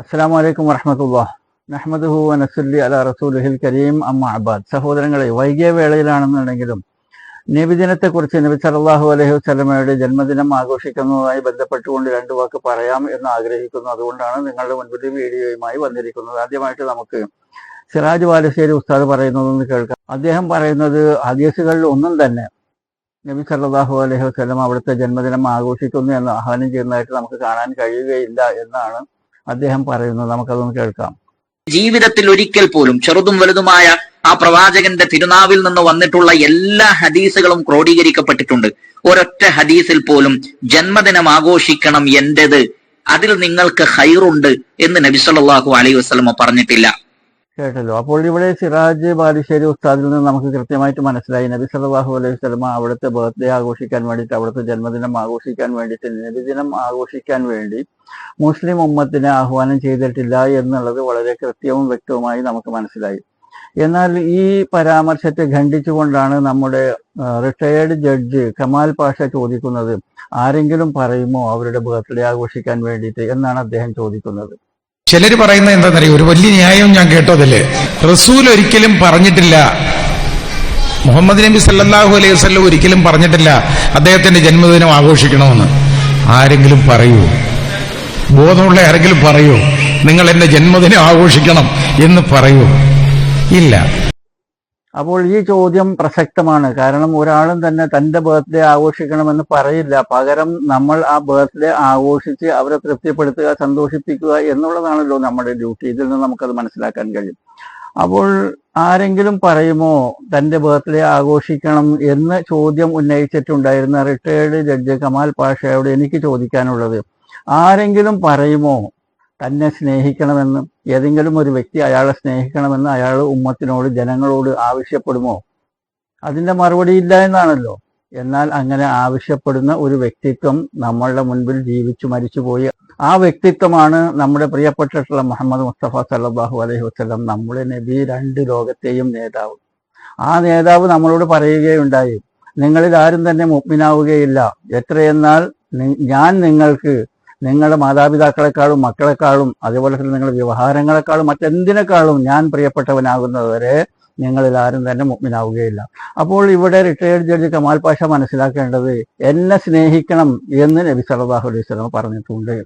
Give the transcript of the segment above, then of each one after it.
അസ്സാം വലൈക്കും വറഹമത്തുള്ള നഹ്മദുഹു നസുല്ലി അല റസൂലുഹിൽ കരീം അമ്മ അബാദ്. സഹോദരങ്ങളെ വൈകിയ വേളയിലാണെന്നുണ്ടെങ്കിലും നബിദിനത്തെക്കുറിച്ച് നബി സലാഹു അലൈഹി വസ്ലമയുടെ ജന്മദിനം ആഘോഷിക്കുന്നതുമായി ബന്ധപ്പെട്ടുകൊണ്ട് രണ്ടു വാക്ക് പറയാം എന്ന് ആഗ്രഹിക്കുന്നു. അതുകൊണ്ടാണ് നിങ്ങളുടെ മുൻപിൽ വീഡിയോയുമായി വന്നിരിക്കുന്നത്. ആദ്യമായിട്ട് നമുക്ക് സിറാജ് വാലശ്ശേരി ഉസ്താദ് പറയുന്നതെന്ന് കേൾക്കാം. അദ്ദേഹം പറയുന്നത് ഹദീസുകളിൽ ഒന്നും തന്നെ നബി സല്ലാഹു അലൈഹി വസ്ലം അവിടുത്തെ ജന്മദിനം ആഘോഷിക്കുന്നു എന്ന് ആഹ്വാനം ചെയ്യുന്നതായിട്ട് നമുക്ക് കാണാൻ കഴിയുകയില്ല എന്നാണ് അദ്ദേഹം പറയുന്നത് നമുക്കതൊന്ന് കേൾക്കാം. ജീവിതത്തിൽ ഒരിക്കൽ പോലും ചെറുതും വലുതുമായ ആ പ്രവാചകന്റെ തിരുനാവിൽ നിന്ന് വന്നിട്ടുള്ള എല്ലാ ഹദീസുകളും ക്രോഡീകരിക്കപ്പെട്ടിട്ടുണ്ട്. ഒരൊറ്റ ഹദീസിൽ പോലും ജന്മദിനം ആഘോഷിക്കണം എന്റേത് അതിൽ നിങ്ങൾക്ക് ഹൈറുണ്ട് എന്ന് നബി സല്ലല്ലാഹു അലൈഹി വസ്ലമ പറഞ്ഞിട്ടില്ല. കേട്ടല്ലോ. അപ്പോൾ ഇവിടെ സിറാജ് ബാലുശ്ശേരി ഉസ്താദിൽ നിന്ന് നമുക്ക് കൃത്യമായിട്ട് മനസ്സിലായി. നബി സല്ലല്ലാഹു അലൈഹി സ്വലമ അവിടുത്തെ ബർത്ത്ഡേ ആഘോഷിക്കാൻ വേണ്ടിയിട്ട് അവിടുത്തെ ജന്മദിനം ആഘോഷിക്കാൻ വേണ്ടിയിട്ട് നബിദിനം ആഘോഷിക്കാൻ വേണ്ടി മുസ്ലിം ഉമ്മത്തിനെ ആഹ്വാനം ചെയ്തിട്ടില്ല എന്നുള്ളത് വളരെ കൃത്യവും വ്യക്തവുമായി നമുക്ക് മനസ്സിലായി. എന്നാൽ ഈ പരാമർശത്തെ ഖണ്ഡിച്ചുകൊണ്ടാണ് നമ്മുടെ റിട്ടയേർഡ് ജഡ്ജ് കമാൽ പാഷ ചോദിക്കുന്നത് ആരെങ്കിലും പറയുമോ അവരുടെ ബർത്ത്ഡേ ആഘോഷിക്കാൻ വേണ്ടിയിട്ട് എന്നാണ് അദ്ദേഹം ചോദിക്കുന്നത്. ചിലര് പറയുന്നത് എന്താണെന്നറിയോ ഒരു വലിയ ന്യായം ഞാൻ കേട്ടതല്ലേ? റസൂൽ ഒരിക്കലും പറഞ്ഞിട്ടില്ല. മുഹമ്മദ് നബി സല്ലാഹു അലൈഹി വസ്ലം ഒരിക്കലും പറഞ്ഞിട്ടില്ല അദ്ദേഹത്തിന്റെ ജന്മദിനം ആഘോഷിക്കണമെന്ന്. ആരെങ്കിലും പറയൂ. ബോധമുള്ള ആരെങ്കിലും പറയൂ. നിങ്ങൾ എന്റെ ജന്മദിനം ആഘോഷിക്കണം എന്ന് പറയൂ. ഇല്ല. അപ്പോൾ ഈ ചോദ്യം പ്രസക്തമാണ്. കാരണം ഒരാളും തന്നെ തന്റെ ബർത്ത്ഡേ ആഘോഷിക്കണമെന്ന് പറയില്ല. പകരം നമ്മൾ ആ ബർത്ത്ഡേ ആഘോഷിച്ച് അവരെ തൃപ്തിപ്പെടുത്തുക സന്തോഷിപ്പിക്കുക എന്നുള്ളതാണല്ലോ നമ്മുടെ ഡ്യൂട്ടി. ഇതിൽ നിന്ന് നമുക്കത് മനസ്സിലാക്കാൻ കഴിയും. അപ്പോൾ ആരെങ്കിലും പറയുമോ തന്റെ ബർത്ത്ഡേ ആഘോഷിക്കണം എന്ന് ചോദ്യം ഉന്നയിച്ചിട്ടുണ്ടായിരുന്ന റിട്ടയേർഡ് ജഡ്ജ് കമാൽ പാഷയോട് എനിക്ക് ചോദിക്കാനുള്ളത് ആരെങ്കിലും പറയുമോ തന്നെ സ്നേഹിക്കണമെന്നും ഏതെങ്കിലും ഒരു വ്യക്തി അയാളെ സ്നേഹിക്കണമെന്ന് അയാൾ ഉമ്മത്തിനോട് ജനങ്ങളോട് ആവശ്യപ്പെടുമോ? അതിന്റെ മറുപടി ഇല്ല എന്നാണല്ലോ. എന്നാൽ അങ്ങനെ ആവശ്യപ്പെടുന്ന ഒരു വ്യക്തിത്വം നമ്മളുടെ മുൻപിൽ ജീവിച്ചു മരിച്ചുപോയി. ആ വ്യക്തിത്വമാണ് നമ്മുടെ പ്രിയപ്പെട്ടിട്ടുള്ള മുഹമ്മദ് മുസ്തഫ സല്ലാഹു അലൈഹി വസ്ലം നമ്മുടെ നബി രണ്ട് ലോകത്തെയും നേതാവ്. ആ നേതാവ് നമ്മളോട് പറയുകയുണ്ടായി നിങ്ങളിൽ ആരും തന്നെ മുഗ്മിനാവുകയില്ല എത്രയെന്നാൽ ഞാൻ നിങ്ങൾക്ക് നിങ്ങളുടെ മാതാപിതാക്കളെക്കാളും മക്കളെക്കാളും അതേപോലെ തന്നെ നിങ്ങളുടെ വ്യവഹാരങ്ങളെക്കാളും മറ്റെന്തിനേക്കാളും ഞാൻ പ്രിയപ്പെട്ടവനാകുന്നതുവരെ നിങ്ങളിൽ ആരും തന്നെ മുഗ്മിനാവുകയില്ല. അപ്പോൾ ഇവിടെ റിട്ടയേർഡ് ജഡ്ജി കമാൽ പാഷ മനസ്സിലാക്കേണ്ടത് എന്നെ സ്നേഹിക്കണം എന്ന് നബി സല്ലല്ലാഹു അലൈഹി വസല്ലം പറഞ്ഞിട്ടുണ്ട്.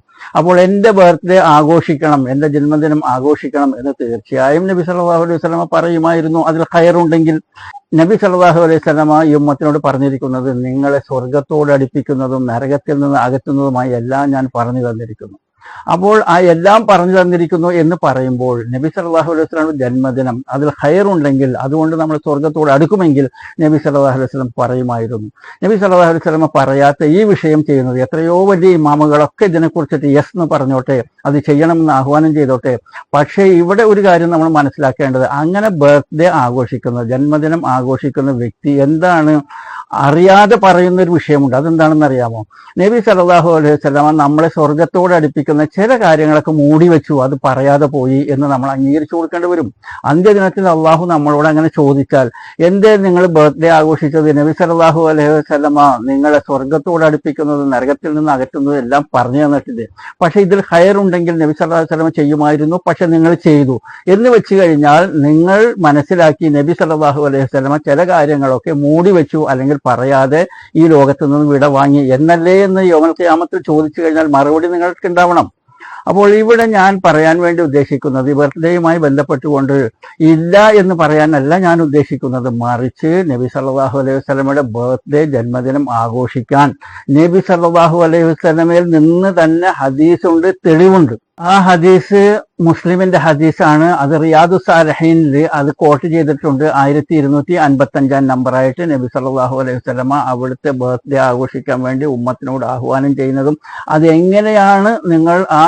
അപ്പോൾ എന്റെ ബർത്ത്ഡേ ആഘോഷിക്കണം എന്റെ ജന്മദിനം ആഘോഷിക്കണം എന്ന് തീർച്ചയായും നബി സല്ലല്ലാഹു അലൈഹി സ്വലാമ പറയുമായിരുന്നു. അതിൽ കയറുണ്ടെങ്കിൽ നബി സല്ലല്ലാഹു അലൈഹി വസല്ലമ ഈ ഉമ്മത്തിനോട് പറഞ്ഞിരിക്കുന്നത് നിങ്ങളെ സ്വർഗത്തോട് അടുപ്പിക്കുന്നതും നരകത്തിൽ നിന്ന് അകറ്റുന്നതുമായി എല്ലാം ഞാൻ പറഞ്ഞു തന്നിരിക്കുന്നു. അപ്പോൾ ആ എല്ലാം പറഞ്ഞു തന്നിരിക്കുന്നു എന്ന് പറയുമ്പോൾ നബി സല്ലല്ലാഹു അലൈഹി വസല്ലം ജന്മദിനം അതിൽ ഹയറുണ്ടെങ്കിൽ അതുകൊണ്ട് നമ്മൾ സ്വർഗത്തോട് അടുക്കുമെങ്കിൽ നബി സല്ലല്ലാഹു അലൈഹി വസല്ലം പറയുമായിരുന്നു. നബി സല്ലല്ലാഹു അലൈഹി സ്വലമ പറയാത്ത ഈ വിഷയം ചെയ്യുന്നത് എത്രയോ വലിയ ഇമാമുകളൊക്കെ ഇതിനെക്കുറിച്ചിട്ട് യെസ് എന്ന് പറഞ്ഞോട്ടെ അത് ചെയ്യണമെന്ന് ആഹ്വാനം ചെയ്തോട്ടെ. പക്ഷേ ഇവിടെ ഒരു കാര്യം നമ്മൾ മനസ്സിലാക്കേണ്ടത് അങ്ങനെ ബർത്ത്ഡേ ആഘോഷിക്കുന്ന ജന്മദിനം ആഘോഷിക്കുന്ന വ്യക്തി എന്താണ് അറിയാതെ പറയുന്ന ഒരു വിഷയമുണ്ട്. അതെന്താണെന്ന് അറിയാമോ നബി സലാഹു അലൈഹി വസല്ലമ നമ്മളെ സ്വർഗത്തോട് അടുപ്പിക്കുന്ന ചില കാര്യങ്ങളൊക്കെ മൂടി വെച്ചു. അത് പറയാതെ പോയി എന്ന് നമ്മൾ അംഗീകരിച്ചു കൊടുക്കേണ്ടി വരും. അന്ത്യദിനത്തിൽ അള്ളാഹു നമ്മളോട് അങ്ങനെ ചോദിച്ചാൽ എന്തേ നിങ്ങൾ ബർത്ത്ഡേ ആഘോഷിച്ചത്? നബി സലാഹു അലൈഹി വസ്ലമ നിങ്ങളെ സ്വർഗത്തോട് അടുപ്പിക്കുന്നത് നരകത്തിൽ നിന്ന് അകറ്റുന്നത് എല്ലാം പറഞ്ഞു തന്നിട്ടില്ലേ പക്ഷെ ഇതിൽ ഹയർ ഉണ്ടെങ്കിൽ നബി സല്ലല്ലാഹു അലൈഹി വസല്ലമ ചെയ്യുമായിരുന്നു. പക്ഷെ നിങ്ങൾ ചെയ്തു. എന്ന് വെച്ച് കഴിഞ്ഞാൽ നിങ്ങൾ മനസ്സിലാക്കി നബി സല്ലല്ലാഹു അലൈഹി വസല്ലമ ചില കാര്യങ്ങളൊക്കെ മൂടി വെച്ചു അല്ലെങ്കിൽ പറയാതെ ഈ ലോകത്ത് നിന്ന് വിട വാങ്ങി എന്നല്ലേ എന്ന് യോമൽ ഖിയാമത്തിൽ ചോദിച്ചു കഴിഞ്ഞാൽ മറുപടി നിങ്ങൾക്ക് ഉണ്ടാവണം അപ്പോൾ ഇവിടെ ഞാൻ പറയാൻ വേണ്ടി ഉദ്ദേശിക്കുന്നത് ഇവരുടെയുമായി ബന്ധപ്പെട്ടുകൊണ്ട് ഇല്ല എന്ന് പറയാനല്ല ഞാൻ ഉദ്ദേശിക്കുന്നത്. മറിച്ച് നബി സല്ലാഹു അലൈഹി വസല്ലമയുടെ ബർത്ത്ഡേ ജന്മദിനം ആഘോഷിക്കാൻ നബി സല്ലാഹു അലൈഹി വസ്ലമയിൽ നിന്ന് തന്നെ ഹദീസുണ്ട് തെളിവുണ്ട്. ആ ഹദീസ് മുസ്ലിമിന്റെ ഹദീസാണ്. അത് റിയാദു സാലഹീനിൽ അത് കോട്ട് ചെയ്തിട്ടുണ്ട്. ആയിരത്തി ഇരുന്നൂറ്റി അഞ്ചാം നമ്പറായിട്ട് നബി സല്ലാഹു അലൈഹി വസല്ലമ അവിടുത്തെ ബർത്ത്ഡേ ആഘോഷിക്കാൻ വേണ്ടി ഉമ്മത്തിനോട് ആഹ്വാനം ചെയ്യുന്നതും അത് എങ്ങനെയാണ് നിങ്ങൾ ആ,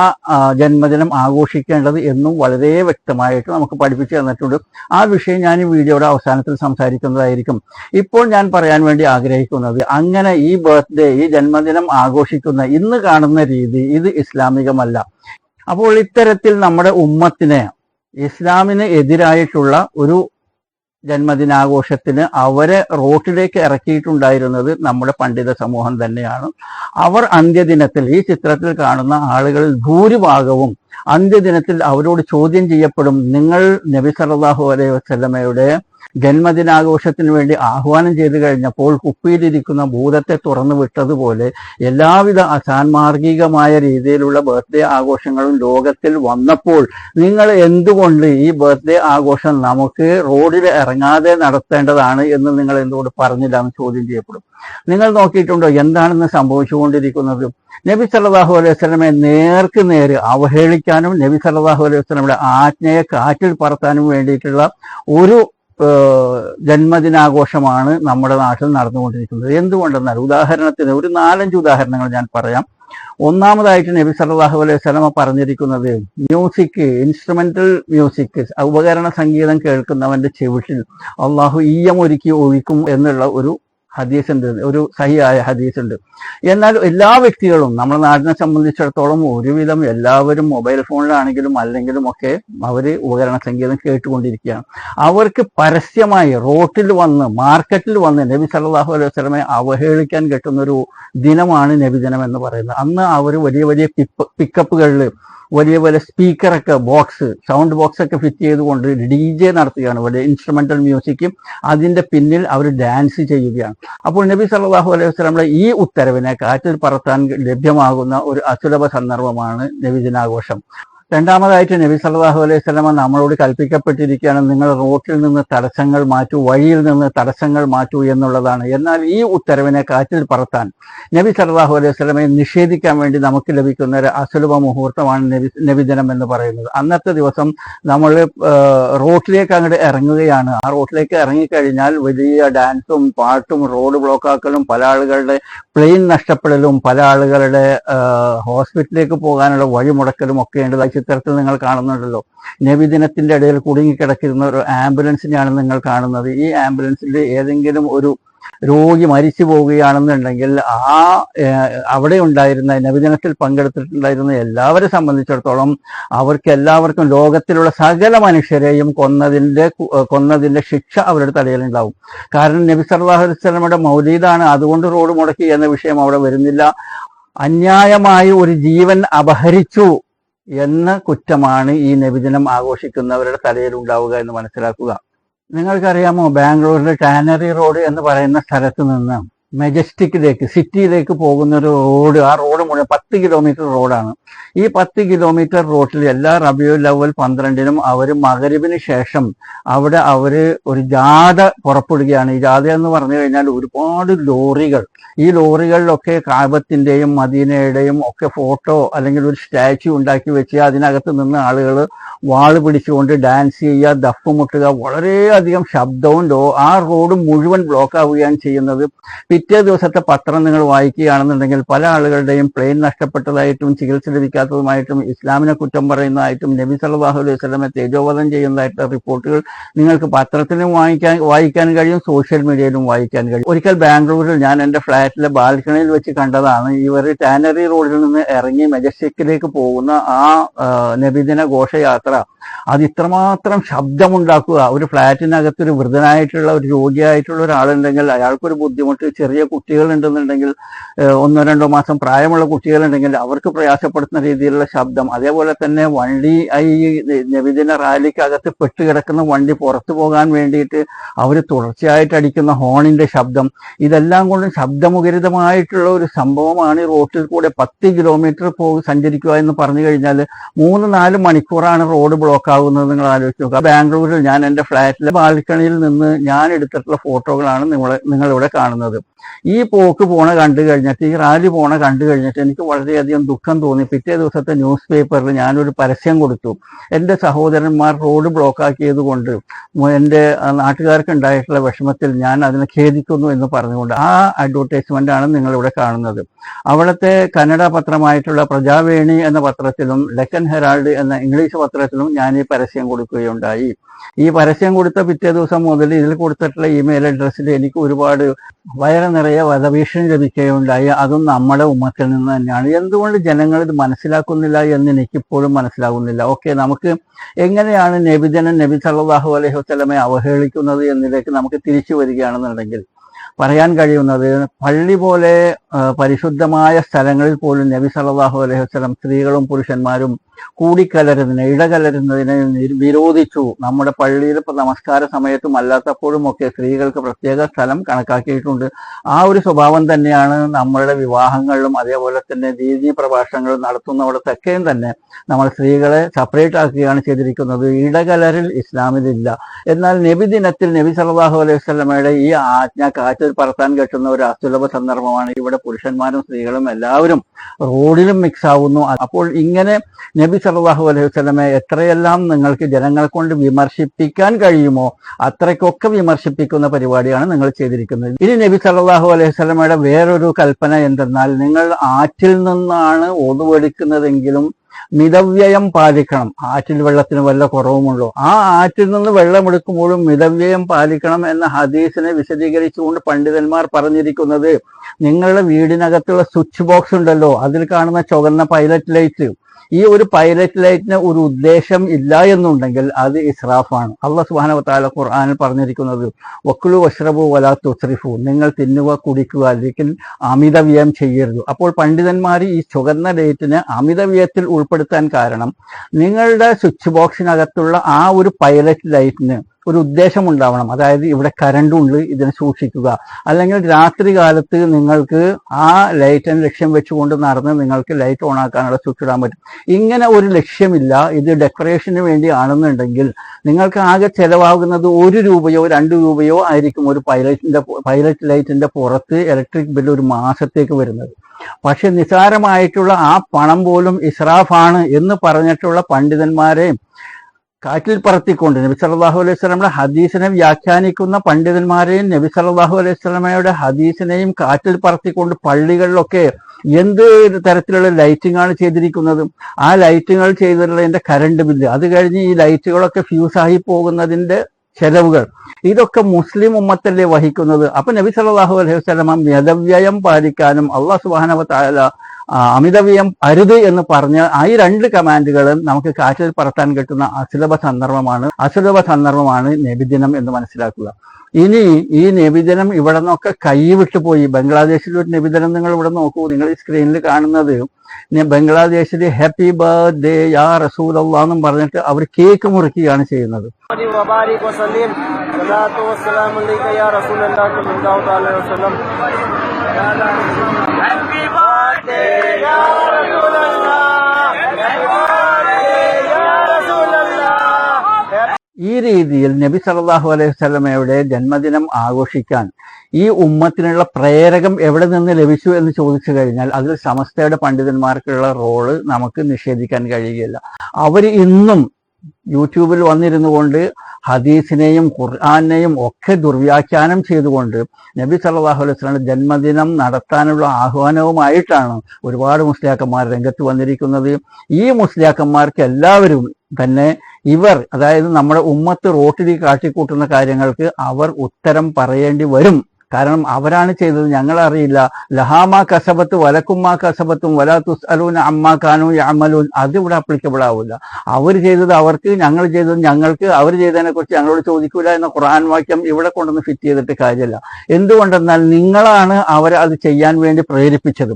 ജന്മദിനം ആഘോഷിക്കേണ്ടത് എന്നും വളരെ വ്യക്തമായിട്ട് നമുക്ക് പഠിപ്പിച്ചു തന്നിട്ടുണ്ട്. ആ വിഷയം ഞാൻ ഈ വീഡിയോയുടെ അവസാനത്തിൽ സംസാരിക്കുന്നതായിരിക്കും. ഇപ്പോൾ ഞാൻ പറയാൻ വേണ്ടി ആഗ്രഹിക്കുന്നത് അങ്ങനെ ഈ ബർത്ത്ഡേ ഈ ജന്മദിനം ആഘോഷിക്കുന്ന ഇന്ന് കാണുന്ന രീതി ഇത് ഇസ്ലാമികമല്ല. അപ്പോൾ ഇത്തരത്തിൽ നമ്മുടെ ഉമ്മത്തിനെ ഇസ്ലാമിന് എതിരായിട്ടുള്ള ഒരു ജന്മദിനാഘോഷത്തിന് അവരെ റോട്ടിലേക്ക് ഇറക്കിയിട്ടുണ്ടായിരുന്നത് നമ്മുടെ പണ്ഡിത സമൂഹം തന്നെയാണ്. അവർ അന്ത്യദിനത്തിൽ ഈ ചിത്രത്തിൽ കാണുന്ന ആളുകളിൽ ഭൂരിഭാഗവും അന്ത്യദിനത്തിൽ അവരോട് ചോദ്യം ചെയ്യപ്പെടും നിങ്ങൾ നബി സല്ലല്ലാഹു അലൈഹി വസല്ലമയുടെ ജന്മദിനാഘോഷത്തിന് വേണ്ടി ആഹ്വാനം ചെയ്തു കഴിഞ്ഞപ്പോൾ കുപ്പിയിലിരിക്കുന്ന ഭൂതത്തെ തുറന്നു വിട്ടതുപോലെ എല്ലാവിധ അസാൻമാർഗികമായ രീതിയിലുള്ള ബർത്ത്ഡേ ആഘോഷങ്ങളും ലോകത്തിൽ വന്നപ്പോൾ നിങ്ങൾ എന്തുകൊണ്ട് ഈ ബർത്ത്ഡേ ആഘോഷം നമുക്ക് റോഡിൽ ഇറങ്ങാതെ നടത്തേണ്ടതാണ് എന്ന് നിങ്ങൾ എന്തുകൊണ്ട് പറഞ്ഞില്ല എന്ന് ചോദ്യം ചെയ്യപ്പെടും. നിങ്ങൾ നോക്കിയിട്ടുണ്ടോ എന്താണെന്ന് സംഭവിച്ചുകൊണ്ടിരിക്കുന്നത്? നബി സല്ലാഹു അലൈഹി വസല്ലമയെ നേർക്ക് നേര് അവഹേളിക്കാനും നബി സല്ലാഹു അലൈഹി വസല്ലമയുടെ ആജ്ഞയെ കാറ്റിൽ പറത്താനും വേണ്ടിയിട്ടുള്ള ഒരു ജന്മദിനാഘോഷമാണ് നമ്മുടെ നാട്ടിൽ നടന്നുകൊണ്ടിരിക്കുന്നത്. എന്തുകൊണ്ടെന്നാൽ ഉദാഹരണത്തിന് ഒരു നാലഞ്ച് ഉദാഹരണങ്ങൾ ഞാൻ പറയാം. ഒന്നാമതായിട്ട് നബി സല്ലല്ലാഹു അലൈഹി സ്വലമ പറഞ്ഞിരിക്കുന്നത് മ്യൂസിക് ഇൻസ്ട്രുമെന്റൽ മ്യൂസിക് ഉപകരണ സംഗീതം കേൾക്കുന്നവന്റെ ചെവിട്ടിൽ അള്ളാഹു ഈയം ഒരുക്കി ഒഴിക്കും എന്നുള്ള ഒരു ഹദീസ് ഉണ്ട് ഒരു സഹിയായ ഹദീസ് ഉണ്ട് എന്നാൽ എല്ലാ വ്യക്തികളും നമ്മുടെ നാടിനെ സംബന്ധിച്ചിടത്തോളം ഒരുവിധം എല്ലാവരും മൊബൈൽ ഫോണിലാണെങ്കിലും അല്ലെങ്കിലും ഒക്കെ അവർ ഉപകരണ സംഗീതം കേട്ടുകൊണ്ടിരിക്കുകയാണ്. അവർക്ക് പരസ്യമായി റോട്ടിൽ വന്ന് മാർക്കറ്റിൽ വന്ന് നബി സല്ലല്ലാഹു അലൈഹി വസല്ലമയെ അവഹേളിക്കാൻ കിട്ടുന്ന ഒരു ദിനമാണ് നബിദിനം എന്ന് പറയുന്നത്. അന്ന് അവർ വലിയ വലിയ പിക്കപ്പുകളിൽ വലിയ വലിയ സ്പീക്കറൊക്കെ ബോക്സ് സൗണ്ട് ബോക്സ് ഒക്കെ ഫിറ്റ് ചെയ്തുകൊണ്ട് ഡി ജെ നടത്തുകയാണ്. വലിയ ഇൻസ്ട്രുമെന്റൽ മ്യൂസിക്കും അതിന്റെ പിന്നിൽ അവർ ഡാൻസ് ചെയ്യുകയാണ്. അപ്പോൾ നബി സല്ലാഹു അലൈഹി വസ്ലമിലെ ഈ ഉത്തരവിനെ കാറ്റിൽ പറത്താൻ ലഭ്യമാകുന്ന ഒരു അസുലഭ സന്ദർഭമാണ് നബിദിനാഘോഷം. രണ്ടാമതായിട്ട് നബി സല്ലല്ലാഹു അലൈഹി വസല്ലമ നമ്മളോട് കൽപ്പിക്കപ്പെട്ടിരിക്കുകയാണ്. നിങ്ങൾ റോട്ടിൽ നിന്ന് തടസ്സങ്ങൾ മാറ്റൂ വഴിയിൽ നിന്ന് തടസ്സങ്ങൾ മാറ്റൂ എന്നുള്ളതാണ്. എന്നാൽ ഈ ഉത്തരവിനെ കാറ്റിൽ പറത്താൻ നബി സല്ലല്ലാഹു അലൈഹി സ്വലമയെ നിഷേധിക്കാൻ വേണ്ടി നമുക്ക് ലഭിക്കുന്ന ഒരു അസുലഭ മുഹൂർത്തമാണ് നബി നബിദിനം എന്ന് പറയുന്നത്. അന്നത്തെ ദിവസം നമ്മൾ റോട്ടിലേക്ക് അങ്ങോട്ട് ഇറങ്ങുകയാണ്. ആ റോട്ടിലേക്ക് ഇറങ്ങിക്കഴിഞ്ഞാൽ വലിയ ഡാൻസും പാട്ടും റോഡ് ബ്ലോക്കാക്കലും പല ആളുകളുടെ പ്ലെയിൻ നഷ്ടപ്പെടലും പല ആളുകളുടെ ഹോസ്പിറ്റലിലേക്ക് പോകാനുള്ള വഴി മുടക്കലും ഒക്കെ ഉണ്ട്. ചിത്രത്തിൽ നിങ്ങൾ കാണുന്നുണ്ടല്ലോ. നബിദിനത്തിന്റെ ഇടയിൽ കുടുങ്ങിക്കിടക്കുന്ന ഒരു ആംബുലൻസിനെയാണ് നിങ്ങൾ കാണുന്നത്. ഈ ആംബുലൻസിൽ ഏതെങ്കിലും ഒരു രോഗി മരിച്ചു പോവുകയാണെന്നുണ്ടെങ്കിൽ ആ അവിടെ ഉണ്ടായിരുന്ന നബിദിനത്തിൽ പങ്കെടുത്തിട്ടുണ്ടായിരുന്ന എല്ലാവരെ സംബന്ധിച്ചിടത്തോളം അവർക്ക് എല്ലാവർക്കും ലോകത്തിലുള്ള സകല മനുഷ്യരെയും കൊന്നതിന്റെ കൊന്നതിന്റെ ശിക്ഷ അവരുടെ തലയിലുണ്ടാവും. കാരണം നബി അലൈഹി മൗലീദാണ് അതുകൊണ്ട് റോഡ് മുടക്കി എന്ന വിഷയം അവിടെ വരുന്നില്ല. അന്യായമായി ഒരു ജീവൻ അപഹരിച്ചു. എന്ന കുറ്റമാണ് ഈ നബിദിനം ആഘോഷിക്കുന്നവരുടെ തലയിൽ ഉണ്ടാവുക എന്ന് മനസ്സിലാക്കുക. നിങ്ങൾക്കറിയാമോ ബാംഗ്ലൂരിലെ ടാനറി റോഡ് എന്ന് പറയുന്ന സ്ഥലത്ത് നിന്ന് മെജസ്റ്റിക്കിലേക്ക് സിറ്റിയിലേക്ക് പോകുന്ന ഒരു റോഡ് ആ റോഡ് മുഴുവൻ പത്ത് കിലോമീറ്റർ റോഡാണ് ഈ പത്ത് കിലോമീറ്റർ റോഡിൽ എല്ലാ റബിയു ലവൽ പന്ത്രണ്ടിനും അവർ മകരവിന് ശേഷം അവിടെ അവർ ഒരു ജാഥ പുറപ്പെടുകയാണ്. ഈ ജാഥ എന്ന് പറഞ്ഞു കഴിഞ്ഞാൽ ഒരുപാട് ലോറികൾ. ഈ ലോറികളിലൊക്കെ കാബത്തിന്റെയും മദീനയുടെയും ഒക്കെ ഫോട്ടോ അല്ലെങ്കിൽ ഒരു സ്റ്റാച്യു ഉണ്ടാക്കി വെച്ച് അതിനകത്ത് നിന്ന് ആളുകൾ വാൾ പിടിച്ചുകൊണ്ട് ഡാൻസ് ചെയ്യുക ദഫ് മുട്ടുക വളരെയധികം ശബ്ദവും ലോ ആ റോഡ് മുഴുവൻ ബ്ലോക്ക് ആവുകയാണ് ചെയ്യുന്നത്. പിറ്റേ ദിവസത്തെ പത്രം നിങ്ങൾ വായിക്കുകയാണെന്നുണ്ടെങ്കിൽ പല ആളുകളുടെയും പ്ലെയിൻ നഷ്ടപ്പെട്ടതായിട്ടും ചികിത്സ ലഭിക്കാത്തതുമായിട്ടും ഇസ്ലാമിനെ കുറ്റം പറയുന്നതായിട്ടും നബി സല്ലല്ലാഹു അലൈഹി സ്വലമെ തേജോവധം ചെയ്യുന്നതായിട്ട് റിപ്പോർട്ടുകൾ നിങ്ങൾക്ക് പത്രത്തിലും വായിക്കാൻ വായിക്കാൻ കഴിയും സോഷ്യൽ മീഡിയയിലും വായിക്കാൻ കഴിയും. ഒരിക്കൽ ബാംഗ്ലൂരിൽ ഞാൻ എന്റെ ഫ്ലാറ്റിലെ ബാൽക്കണിയിൽ വെച്ച് കണ്ടതാണ് ഇവർ ടാനറി റോഡിൽ നിന്ന് ഇറങ്ങി മെജസ്റ്റിക്കിലേക്ക് പോകുന്ന ആ നബിദിന ഘോഷയാത്ര. അത് ഇത്രമാത്രം ശബ്ദമുണ്ടാക്കുക. ഒരു ഫ്ലാറ്റിനകത്ത് ഒരു വൃദ്ധനായിട്ടുള്ള ഒരു രോഗിയായിട്ടുള്ള ഒരാളുണ്ടെങ്കിൽ അയാൾക്കൊരു ബുദ്ധിമുട്ട് ചെറിയ കുട്ടികൾ ഉണ്ടെന്നുണ്ടെങ്കിൽ ഒന്നോ രണ്ടോ മാസം പ്രായമുള്ള കുട്ടികളുണ്ടെങ്കിൽ അവർക്ക് പ്രയാസപ്പെടുത്തുന്ന രീതിയിലുള്ള ശബ്ദം. അതേപോലെ തന്നെ വണ്ടി ഈ നബിദിന റാലിക്കകത്ത് പെട്ടുകിടക്കുന്ന വണ്ടി പുറത്തു പോകാൻ വേണ്ടിയിട്ട് അവർ തുടർച്ചയായിട്ട് അടിക്കുന്ന ഹോണിന്റെ ശബ്ദം. ഇതെല്ലാം കൊണ്ടും ശബ്ദമുഖരിതമായിട്ടുള്ള ഒരു സംഭവമാണ് ഈ റോട്ടിൽ കൂടെ പത്ത് കിലോമീറ്റർ പോ സഞ്ചരിക്കുക എന്ന് പറഞ്ഞു കഴിഞ്ഞാൽ മൂന്ന് നാല് മണിക്കൂറാണ് റോഡ് ബ്ലോക്ക് ആകുന്നത് നിങ്ങൾ ആലോചിച്ച് നോക്കുക. ബാംഗ്ലൂരിൽ ഞാൻ എന്റെ ഫ്ലാറ്റിലെ ബാൽക്കണിയിൽ നിന്ന് ഞാൻ എടുത്തിട്ടുള്ള ഫോട്ടോകളാണ് നിങ്ങൾ നിങ്ങളിവിടെ കാണുന്നത്. ഈ പോക്ക് പോണ കണ്ടു കഴിഞ്ഞിട്ട് ഈ റാലി പോണ കണ്ടു കഴിഞ്ഞിട്ട് എനിക്ക് വളരെയധികം ദുഃഖം തോന്നി. പിറ്റേ ദിവസത്തെ ന്യൂസ് പേപ്പറിൽ ഞാനൊരു പരസ്യം കൊടുത്തു. എന്റെ സഹോദരന്മാർ റോഡ് ബ്ലോക്ക് ആക്കിയത് കൊണ്ട് എന്റെ നാട്ടുകാർക്ക് ഉണ്ടായിട്ടുള്ള വിഷമത്തിൽ ഞാൻ അതിനെ ഖേദിക്കുന്നു എന്ന് പറഞ്ഞുകൊണ്ട് ആ അഡ്വർടൈസ്മെന്റ് ആണ് നിങ്ങളിവിടെ കാണുന്നത്. അവിടുത്തെ കന്നഡ പത്രമായിട്ടുള്ള പ്രജാവേണി എന്ന പത്രത്തിലും ഡെക്കൻ ഹെറാൾഡ് എന്ന ഇംഗ്ലീഷ് പത്രത്തിലും ഞാൻ ഈ പരസ്യം കൊടുക്കുകയുണ്ടായി. ഈ പരസ്യം കൊടുത്ത പിറ്റേ ദിവസം മുതൽ ഇതിൽ കൊടുത്തിട്ടുള്ള ഇമെയിൽ അഡ്രസ്സിൽ എനിക്ക് ഒരുപാട് വയറ് നിറയെ വധഭീഷണി ലഭിക്കുകയുണ്ടായി. അതും നമ്മുടെ ഉമ്മത്തിൽ നിന്ന് തന്നെയാണ്. എന്തുകൊണ്ട് ജനങ്ങൾ ഇത് മനസ്സിലാക്കുന്നില്ല എന്ന് എനിക്കിപ്പോഴും മനസ്സിലാകുന്നില്ല. ഓക്കെ നമുക്ക് എങ്ങനെയാണ് നബിജനൻ നബി സല്ലല്ലാഹു അലൈഹി വസ്ലമെ അവഹേളിക്കുന്നത് എന്നതിലേക്ക് നമുക്ക് തിരിച്ചു വരികയാണെന്നുണ്ടെങ്കിൽ പറയാൻ കഴിയുന്നത് പള്ളി പോലെ പരിശുദ്ധമായ സ്ഥലങ്ങളിൽ പോലും നബി സല്ലല്ലാഹു അലൈഹി വസല്ലം സ്ത്രീകളും പുരുഷന്മാരും കൂടിക്കലരുന്നതിനെ ഇടകലരുന്നതിനെ വിരോധിച്ചു. നമ്മുടെ പള്ളിയിൽ നമസ്കാര സമയത്തും അല്ലാത്തപ്പോഴും ഒക്കെ സ്ത്രീകൾക്ക് പ്രത്യേക സ്ഥലം കണക്കാക്കിയിട്ടുണ്ട്. ആ ഒരു സ്വഭാവം തന്നെയാണ് നമ്മളുടെ വിവാഹങ്ങളിലും അതേപോലെ തന്നെ ദീനി പ്രഭാഷണങ്ങൾ നടത്തുന്നവിടത്തൊക്കെയും തന്നെ നമ്മൾ സ്ത്രീകളെ സെപ്പറേറ്റ് ആക്കുകയാണ് ചെയ്തിരിക്കുന്നത്. ഇടകലരിൽ ഇസ്ലാമിലില്ല എന്നാൽ നബി ദിനത്തിൽ നബി സല്ലല്ലാഹു അലൈഹി സ്വലമയുടെ ഈ ആജ്ഞ കാറ്റിൽ പറത്താൻ കെട്ടുന്ന ഒരു അസുലഭ സന്ദർഭമാണ്. ഇവിടെ പുരുഷന്മാരും സ്ത്രീകളും എല്ലാവരും റോഡിലും മിക്സ് ആവുന്നു. അപ്പോൾ ഇങ്ങനെ നബി സല്ലല്ലാഹു അലൈഹി വസ്ലമെ എത്രയെല്ലാം നിങ്ങൾക്ക് ജനങ്ങളെ കൊണ്ട് വിമർശിപ്പിക്കാൻ കഴിയുമോ അത്രയ്ക്കൊക്കെ വിമർശിപ്പിക്കുന്ന പരിപാടിയാണ് നിങ്ങൾ ചെയ്തിരിക്കുന്നത്. ഇനി നബി സല്ലല്ലാഹു അലൈഹി വസ്ലമയുടെ വേറൊരു കൽപ്പന എന്തെന്നാൽ നിങ്ങൾ ആറ്റിൽ നിന്നാണ് ഒതുവെടുക്കുന്നതെങ്കിലും മിതവ്യയം പാലിക്കണം. ആറ്റിൽ വെള്ളത്തിന് വല്ല കുറവുമുള്ളൂ ആ ആറ്റിൽ നിന്ന് വെള്ളമെടുക്കുമ്പോഴും മിതവ്യയം പാലിക്കണം എന്ന ഹദീസിനെ വിശദീകരിച്ചുകൊണ്ട് പണ്ഡിതന്മാർ പറഞ്ഞിരിക്കുന്നത് നിങ്ങളുടെ വീടിനകത്തുള്ള സ്വിച്ച് ബോക്സ് ഉണ്ടല്ലോ അതിൽ കാണുന്ന ചുവന്ന പൈലറ്റ് ലൈറ്റ് ഈ ഒരു പൈലറ്റ് ലൈറ്റിന് ഒരു ഉദ്ദേശം ഇല്ല എന്നുണ്ടെങ്കിൽ അത് ഇസ്രാഫാണ്. അള്ളാഹ് സുബാന താല ഖുർആാനിൽ പറഞ്ഞിരിക്കുന്നത് വക്കുലു വഷ്റബു വലാ തുസ്രിഫു നിങ്ങൾ തിന്നുക കുടിക്കുക അല്ലെങ്കിൽ അമിത വ്യയം ചെയ്യരുത്. അപ്പോൾ പണ്ഡിതന്മാർ ഈ ചുവന്ന അമിത വ്യയത്തിൽ ഉൾപ്പെടുത്താൻ കാരണം നിങ്ങളുടെ സ്വിച്ച് ബോക്സിനകത്തുള്ള ആ ഒരു പൈലറ്റ് ലൈറ്റിന് ഒരു ഉദ്ദേശം ഉണ്ടാവണം അതായത് ഇവിടെ കരണ്ടും ഉണ്ട് ഇതിനെ സൂക്ഷിക്കുക. അല്ലെങ്കിൽ രാത്രി കാലത്ത് നിങ്ങൾക്ക് ആ ലൈറ്റിന് ലക്ഷ്യം വെച്ചുകൊണ്ട് നടന്ന് നിങ്ങൾക്ക് ലൈറ്റ് ഓൺ ആക്കാനുള്ള സ്വിച്ച് ഇടാൻ പറ്റും. ഇങ്ങനെ ഒരു ലക്ഷ്യമില്ല. ഇത് ഡെക്കറേഷന് വേണ്ടി ആണെന്നുണ്ടെങ്കിൽ നിങ്ങൾക്ക് ആകെ ചെലവാകുന്നത് ഒരു രൂപയോ രണ്ട് രൂപയോ ആയിരിക്കും ഒരു പൈലറ്റിന്റെ പൈലറ്റ് ലൈറ്റിന്റെ പുറത്ത് ഇലക്ട്രിക് ബില്ല് ഒരു മാസത്തേക്ക് വരുന്നത്. പക്ഷെ നിസാരമായിട്ടുള്ള ആ പണം പോലും ഇസ്രാഫാണ് എന്ന് പറഞ്ഞിട്ടുള്ള പണ്ഡിതന്മാരെ കാറ്റിൽ പറത്തിക്കൊണ്ട് നബി സല്ലല്ലാഹു അലൈഹി സ്വലമയുടെ ഹദീസിനെ വ്യാഖ്യാനിക്കുന്ന പണ്ഡിതന്മാരെയും നബി സല്ലല്ലാഹു അലൈഹി സ്വലമയുടെ ഹദീസിനെയും കാറ്റിൽ പറത്തിക്കൊണ്ട് പള്ളികളിലൊക്കെ എന്ത് തരത്തിലുള്ള ലൈറ്റിംഗ് ആണ് ചെയ്തിരിക്കുന്നത്? ആ ലൈറ്റുകൾ ചെയ്തിട്ടുള്ളതിന്റെ കറണ്ട് ബില്ല് അത് കഴിഞ്ഞ് ഈ ലൈറ്റുകളൊക്കെ ഫ്യൂസായി പോകുന്നതിന്റെ ചെലവുകൾ. ഇതൊക്കെ മുസ്ലിം ഉമ്മത്തല്ലേ വഹിക്കുന്നത്? അപ്പൊ നബി സല്ലല്ലാഹു അലൈഹി വസ്ലമ മിതവ്യയം പാലിക്കാനും അള്ളാഹു താല അമിതവ്യയം അരുത് എന്ന് പറഞ്ഞ ആ ഈ രണ്ട് കമാൻഡുകളും നമുക്ക് കാറ്റിൽ പറത്താൻ കിട്ടുന്ന അസുലഭ സന്ദർഭമാണ്. അസുലഭ സന്ദർഭമാണ് നബിദിനം എന്ന് മനസ്സിലാക്കുക. ഇനി ഈ നിബിധനം ഇവിടെ നിന്നൊക്കെ കൈവിട്ട് പോയി. ബംഗ്ലാദേശിൽ ഒരു നിബിധനം നിങ്ങൾ ഇവിടെ നോക്കൂ. നിങ്ങൾ ഈ സ്ക്രീനിൽ കാണുന്നത് ബംഗ്ലാദേശിൽ ഹാപ്പി ബർത്ത്ഡേ യാ റസൂൽ എന്നും പറഞ്ഞിട്ട് അവർ കേക്ക് മുറിക്കുകയാണ് ചെയ്യുന്നത്. ഹാപ്പി birthday യാ റസൂൽ ഈ രീതിയിൽ നബി സല്ലല്ലാഹു അലൈഹി സ്വലമയുടെ ജന്മദിനം ആഘോഷിക്കാൻ ഈ ഉമ്മത്തിനുള്ള പ്രേരകം എവിടെ നിന്ന് ലഭിച്ചു എന്ന് ചോദിച്ചു കഴിഞ്ഞാൽ അതിൽ സമസ്തയുടെ പണ്ഡിതന്മാർക്കുള്ള റോൾ നമുക്ക് നിഷേധിക്കാൻ കഴിയുകയില്ല. അവർ ഇന്നും യൂട്യൂബിൽ വന്നിരുന്നു കൊണ്ട് ഹദീസിനെയും ഖുർആാനെയും ഒക്കെ ദുർവ്യാഖ്യാനം ചെയ്തുകൊണ്ട് നബി സല്ലല്ലാഹു അലൈഹി വസല്ലമയുടെ ജന്മദിനം നടത്താനുള്ള ആഹ്വാനവുമായിട്ടാണ് ഒരുപാട് മുസ്ലിയാക്കന്മാർ രംഗത്ത് വന്നിരിക്കുന്നത്. ഈ മുസ്ലിയാക്കന്മാർക്ക് എല്ലാവരും തന്നെ ഇവർ അതായത് നമ്മുടെ ഉമ്മത്ത് റോട്ടിൽ കാട്ടിക്കൂട്ടുന്ന കാര്യങ്ങൾക്ക് അവർ ഉത്തരം പറയേണ്ടി വരും. കാരണം അവരാണ് ചെയ്തത്. ഞങ്ങൾ അറിയില്ല ലഹാമ കസബത്ത് വലക്കുമ്മ കസബത്തും വല തുസ് അലൂൻ അമ്മ കാനു അമലൂൻ അത് ഇവിടെ അപ്ലിക്കബിൾ ആവില്ല. അവർ ചെയ്തത് അവർക്ക് ഞങ്ങൾ ചെയ്തത് ഞങ്ങൾക്ക്. അവർ ചെയ്തതിനെ കുറിച്ച് ഞങ്ങളോട് ചോദിക്കൂല എന്ന ഖുർആൻ വാക്യം ഇവിടെ കൊണ്ടുവന്ന് ഫിറ്റ് ചെയ്തിട്ട് കാര്യമില്ല എന്തുകൊണ്ടെന്നാൽ നിങ്ങളാണ് അവരെ അത് ചെയ്യാൻ വേണ്ടി പ്രേരിപ്പിച്ചത്.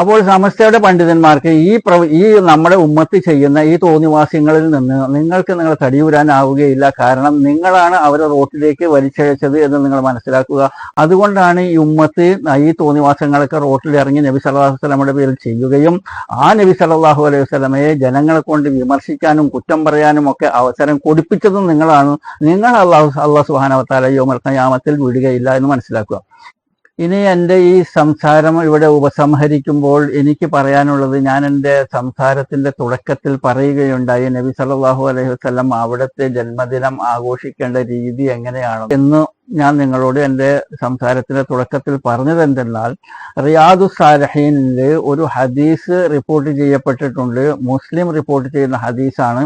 അപ്പോൾ സമസ്തയുടെ പണ്ഡിതന്മാർക്ക് ഈ പ്രവ ഈ നമ്മുടെ ഉമ്മത്ത് ചെയ്യുന്ന ഈ തോന്നിവാസ്യങ്ങളിൽ നിന്ന് നിങ്ങൾക്ക് നിങ്ങൾ തടിയൂരാനാവുകയില്ല. കാരണം നിങ്ങളാണ് അവരെ റോട്ടിലേക്ക് വലിച്ചഴച്ചത് എന്ന് നിങ്ങൾ മനസ്സിലാക്കുക. അതുകൊണ്ടാണ് ഈ ഉമ്മത്ത് ഈ തോന്നിവാസങ്ങളൊക്കെ റോട്ടിൽ ഇറങ്ങി നബി സല്ലല്ലാഹു വസ്ലമയുടെ പേരിൽ ചെയ്യുകയും ആ നബി സല്ലല്ലാഹു അലൈഹി വസ്ലമയെ ജനങ്ങളെ കൊണ്ട് വിമർശിക്കാനും കുറ്റം പറയാനും ഒക്കെ അവസരം കൊടുപ്പിച്ചതും നിങ്ങളാണ്. നിങ്ങൾ അള്ളാഹു അള്ളാഹു സുഹാനവത്താല യോമൽ ഖയാമത്തിൽ വിടുകയില്ല എന്ന് മനസ്സിലാക്കുക. ഇനി എന്റെ ഈ സംസാരം ഇവിടെ ഉപസംഹരിക്കുമ്പോൾ എനിക്ക് പറയാനുള്ളത് ഞാൻ എന്റെ സംസാരത്തിന്റെ തുടക്കത്തിൽ പറയുകയുണ്ടായി നബി സല്ലല്ലാഹു അലൈഹി വസ്ലം അവിടുത്തെ ജന്മദിനം ആഘോഷിക്കേണ്ട രീതി എങ്ങനെയാണ് എന്ന് ഞാൻ നിങ്ങളോട് എന്റെ സംസാരത്തിന്റെ തുടക്കത്തിൽ പറഞ്ഞത് എന്തെന്നാൽ റിയാദു സാലഹീനിൽ ഒരു ഹദീസ് റിപ്പോർട്ട് ചെയ്യപ്പെട്ടിട്ടുണ്ട് മുസ്ലിം റിപ്പോർട്ട് ചെയ്യുന്ന ഹദീസാണ്.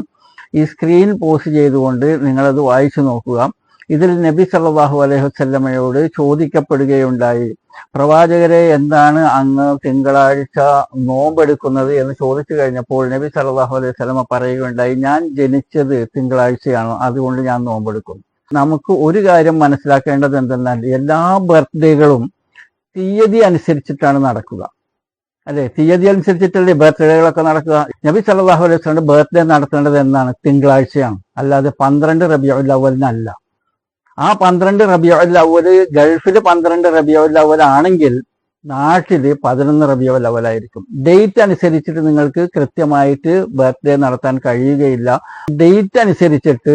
ഈ സ്ക്രീൻ പോസ്റ്റ് ചെയ്തുകൊണ്ട് നിങ്ങളത് വായിച്ചു നോക്കുക. ഇതിൽ നബി സല്ലാഹു അലൈഹി വസല്ലമയോട് ചോദിക്കപ്പെടുകയുണ്ടായി പ്രവാചകരെ എന്താണ് അങ്ങ് തിങ്കളാഴ്ച നോമ്പെടുക്കുന്നത് എന്ന് ചോദിച്ചു കഴിഞ്ഞപ്പോൾ നബി സല്ലാഹു അലൈഹി വസല്ലമ പറയുകയുണ്ടായി ഞാൻ ജനിച്ചത് തിങ്കളാഴ്ചയാണ് അതുകൊണ്ട് ഞാൻ നോമ്പെടുക്കും നമുക്ക് ഒരു കാര്യം മനസ്സിലാക്കേണ്ടത് എന്തെന്നാൽ എല്ലാ ബർത്ത്ഡേകളും തീയതി അനുസരിച്ചിട്ടാണ് നടക്കുക. അല്ലെ? തീയതി അനുസരിച്ചിട്ടല്ലേ ബർത്ത്ഡേകളൊക്കെ നടക്കുക? നബി സല്ലാഹു അലൈഹി വസല്ലം ബർത്ത്ഡേ നടത്തേണ്ടത് എന്നാണ് തിങ്കളാഴ്ചയാണ്. അല്ലാതെ പന്ത്രണ്ട് റബിയുൽ അവലിനല്ല ആ പന്ത്രണ്ട് റബിയുൽ അവൽ ഗൾഫിൽ പന്ത്രണ്ട് റബിയുൽ അവൽ ആണെങ്കിൽ നാട്ടിൽ പതിനൊന്ന് റബിയുൽ അവലായിരിക്കും ഡേറ്റ് അനുസരിച്ചിട്ട് നിങ്ങൾക്ക് കൃത്യമായിട്ട് ബർത്ത്ഡേ നടത്താൻ കഴിയുകയില്ല. ഡേറ്റ് അനുസരിച്ചിട്ട്